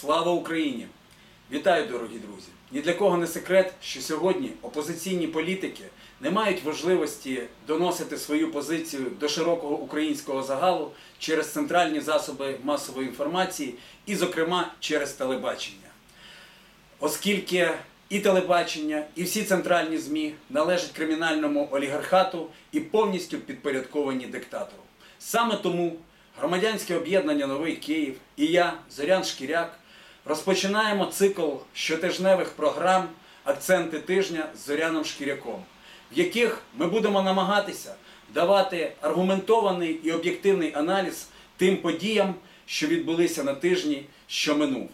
Слава Україні! Вітаю, дорогі друзі! Ні для кого не секрет, що сьогодні опозиційні політики не мають можливості доносити свою позицію до широкого українського загалу через центральні засоби масової інформації і, зокрема, через телебачення. Оскільки і телебачення, і всі центральні ЗМІ належать кримінальному олігархату і повністю підпорядковані диктатору. Саме тому громадянське об'єднання Новий Київ і я, Зорян Шкіряк, розпочинаємо цикл щотижневих програм Акценти тижня з Зоряном Шкіряком, в яких ми будемо намагатися давати аргументований і об'єктивний аналіз тим подіям, що відбулися на тижні, що минув.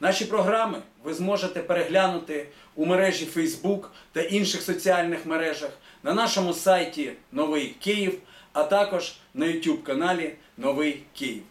Наші програми ви зможете переглянути у мережі Facebook та інших соціальних мережах, на нашому сайті Новий Київ, а також на YouTube каналі Новий Київ.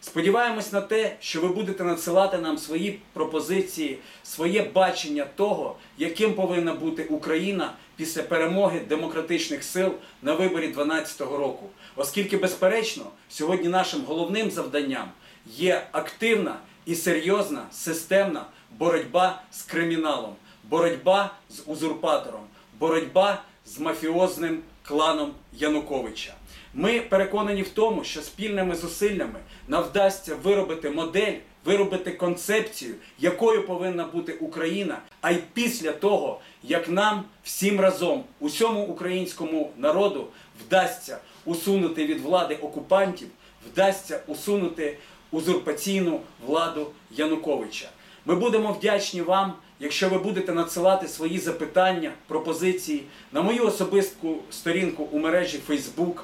Сподіваємось на те, що ви будете надсилати нам свої пропозиції, своє бачення того, яким повинна бути Україна після перемоги демократичних сил на виборі 2012 року. Оскільки, безперечно, сьогодні нашим головним завданням є активна і серйозна системна боротьба з криміналом, боротьба з узурпатором, боротьба з мафіозним кланом Януковича. Ми переконані в тому, що спільними зусиллями нам вдасться виробити модель, виробити концепцію, якою повинна бути Україна. А й після того, як нам всім разом, усьому українському народу, вдасться усунути від влади окупантів, вдасться усунути узурпаційну владу Януковича. Ми будемо вдячні вам, якщо ви будете надсилати свої запитання, пропозиції на мою особисту сторінку у мережі Facebook,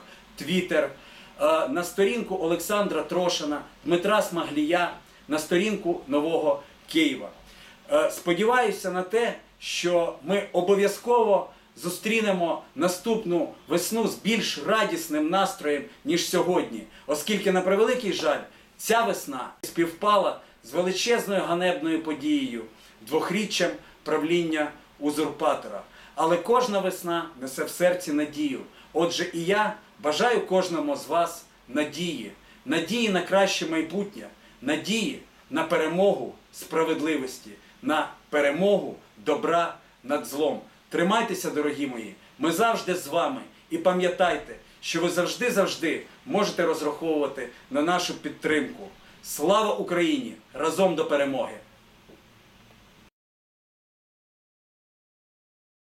Twitter, е, на сторінку Олександра Трошина, Дмитра Смаглія, на сторінку Нового Києва. Е, Сподіваюся на те, що ми обов'язково зустрінемо наступну весну з більш радісним настроєм, ніж сьогодні, оскільки, на превеликий жаль, ця весна співпала з величезною ганебною подією, двохріччям правління узурпатора. Але кожна весна несе в серці надію. Отже, і я бажаю кожному з вас надії, надії на краще майбутнє, надії на перемогу справедливості, на перемогу добра над злом. Тримайтеся, дорогі мої, ми завжди з вами. І пам'ятайте, що ви завжди-завжди можете розраховувати на нашу підтримку. Слава Україні! Разом до перемоги!